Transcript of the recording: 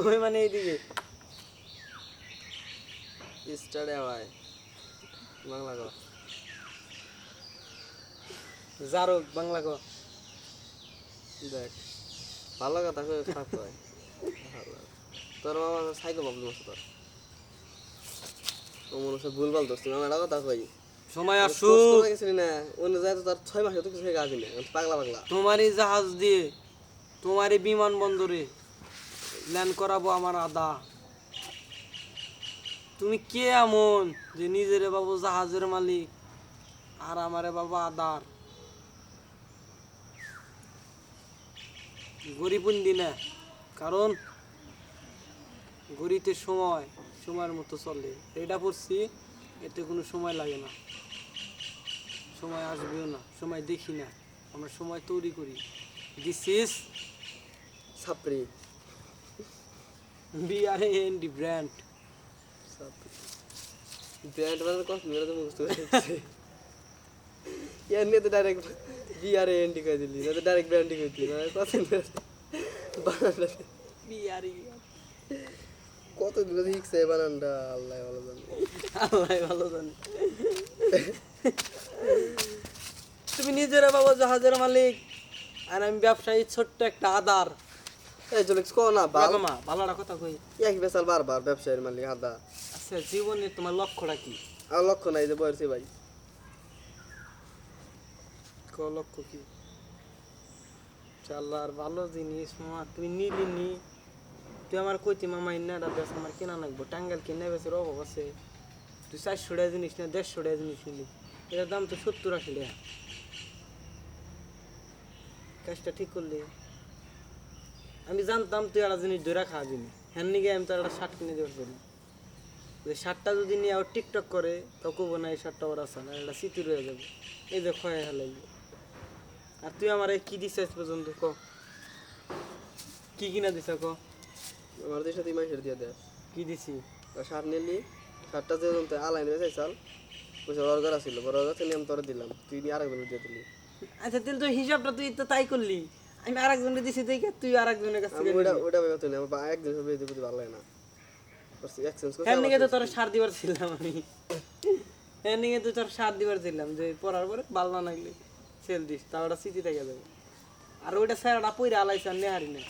ওই মানে এইদিকে। স্টারে ভাই। বাংলা কো জারক বাংলা কো দেখ ভালো কথা কই খারাপ কয় তোর মামা সাইকো প্রবলেম আছে তোর। ও মনে হচ্ছে ভুলভাল দোস্ত মামা এটা কথা কই। সময় হয়ে গেছিলি না অন্য যায় তো তার ছয় মাসে তো কিছু হয়ে গাবি না পাগলা পাগলা। তোমারই জাহাজ দিয়ে তোমারই বিমানবন্দরে। ল্যান্ড করাবো আমার আদা। তুমি কে এমন যে নিজেরে বাবু জাহাজের মালিক আর আমারে বাবা আদার? গরিবুন দিনে কারণ গরিতে সময়, সময়ের মতো চলে। এটা পড়ছি, এতে কোনো সময় লাগে না। সময় আসবেও না, সময় দেখি না। আমরা সময় তৈরি করি। This is ছাপড়ি। B R N D brand. Brand মানে কষ্ট মেরে তো মুখস্থ নিয়ে তো ডাইরেক্ট বিআর এনটি করে দিলি না তো ডাইরেক্ট ব্র্যান্ডই করে দিলি না কত বি আর ই কত দিন শিখছে বানানটা আল্লাহ ভালো জানে। আল্লাহ ভালো জানে। তুমি নিজেরা বাবা জাহাজের মালিক আর আমি ব্যবসায়ী ছোট্ট একটা আদার। এই চলে কো না বাবা মা ভালোটা কথা কই? এক বেসাল বারবার ব্যবসায়ীর মালিক হাদা। আচ্ছা জীবনে তোমার লক্ষ্যটা কি? আর লক্ষ্য নাই যে বয়সী ভাই ক লক্ষ্য কি? চাল্লার ভালো জিনিস মামা তুই নিলি নি। তুই আমার কইতি মামা ইন্না এটা বেশ আমার কেনা লাগবো। টাঙ্গাল কিনে বেশের অভাব আছে। তুই চারশো টাকা জিনিস না দেড়শো টাকা জিনিস নিলি। এটার দাম তো সত্তর আশি টাকা। কাজটা ঠিক করলি? আমি জানতাম তুই একটা জিনিস ধরে খাওয়াবি না হ্যান নিগে আমি তোর একটা শার্ট কিনে দেওয়ার করি যে শার্টটা যদি নিয়ে আবার টিকটক করে তো কবো না এই শার্টটা ওর না এটা স্মৃতি রয়ে যাবে। এই যে ক্ষয় হেলাইবে আর তুই আমার কি দিস আজ পর্যন্ত? ক। কি কিনা দিছ ক? আমার দেশে তুই মাইসের দিয়ে দে কি দিছি? শার্ট নিলি শার্টটা যে তো আলাই নেবে চাইছাল পয়সা অর্গার আছিল বড় অর্গার ছিল আমি তোরা দিলাম। তুই দিয়ে আরেকজনের দিয়ে দিলি। আচ্ছা তাহলে তো হিসাবটা তুই তো তাই করলি। আমি আরেকজনের দিছি দেখে তুই আরেকজনের কাছে ওটা ওটা ভাবে তুই আমার একজন ভাবে দিতে ভালো লাগে না। এক্সচেঞ্জ করতে হ্যাঁ তো তোর সার দিবার ছিলাম আমি। হ্যাঁ নিয়ে তো তোর সার দিবার ছিলাম যে পড়ার পরে ভালো না লাগলে সেল দিস তা ওটা স্মৃতি থেকে যাবে আর ওইটা স্যারটা পইরা আলাইছে আর নেহারি না